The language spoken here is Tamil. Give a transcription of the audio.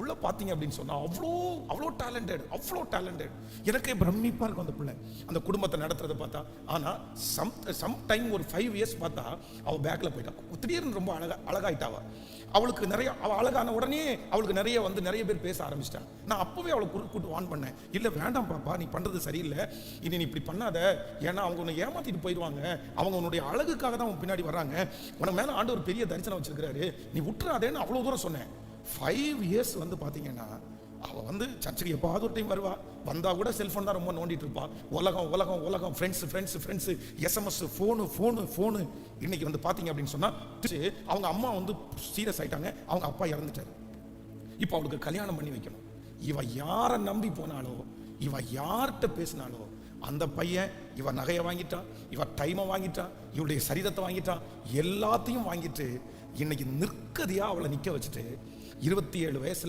புள்ள பார்த்தீங்க அப்படின்னு சொன்னால் அவ்வளோ அவ்வளோ டேலண்டட் அவ்வளோ டேலண்டட் எனக்கே பிரமிப்பாக இருக்கும் அந்த பிள்ளை. அந்த குடும்பத்தை நடத்துறதை பார்த்தா ஆனால் சம் சம் டைம் ஒரு ஃபைவ் இயர்ஸ் பார்த்தா அவள் பேக்கில் போயிட்டா. திடீர்னு ரொம்ப அழகா அழகாயிட்டாவா அவளுக்கு நிறைய அவள் அழகான உடனே அவளுக்கு நிறைய வந்து நிறைய பேர் பேச ஆரம்பிச்சிட்டாங்க நான் அப்போவே அவளை குறுக்கு கூட்டு வான் பண்ணேன். இல்லை வேண்டாம் பாப்பா நீ பண்ணுறது சரியில்லை. இனி நீ இப்படி பண்ணாத. ஏன்னா அவங்க உன்னை ஏமாத்திட்டு போயிடுவாங்க. அவங்க உன்னுடைய அழகுக்காக தான் உன் பின்னாடி வர்றாங்க. உனக்கு மேலே ஆண்டு ஒரு பெரிய தரிசனம் வச்சிருக்கிறாரு. நீ விட்டுறாதேன்னு அவ்வளோ தூரம் சொன்னேன். ஃபைவ் இயர்ஸ் வந்து பார்த்தீங்கன்னா அவள் வந்து சர்ச்சுக்கு எப்பாவது ஒரு டைம் வருவா. வந்தால் கூட செல்ஃபோன் தான் ரொம்ப நோண்டிட்டு இருப்பா. உலகம் உலகம் உலகம் friends friends friends SMS phone phone phone இன்னைக்கு வந்து பார்த்தீங்க அப்படின்னு சொன்னால் அவங்க அம்மா வந்து சீரியஸ் ஆயிட்டாங்க. அவங்க அப்பா இறந்துட்டாரு. இப்போ அவளுக்கு கல்யாணம் பண்ணி வைக்கணும். இவ யாரை நம்பி போனாலோ இவ யார்கிட்ட பேசினாலோ அந்த பையன் இவன் நகையை வாங்கிட்டான் இவன் டைமை வாங்கிட்டான் இவளுடைய சரீரத்தை வாங்கிட்டான் எல்லாத்தையும் வாங்கிட்டு இன்னைக்கு நிற்கதியா அவளை நிற்க வச்சுட்டு இருபத்தி ஏழு வயசுல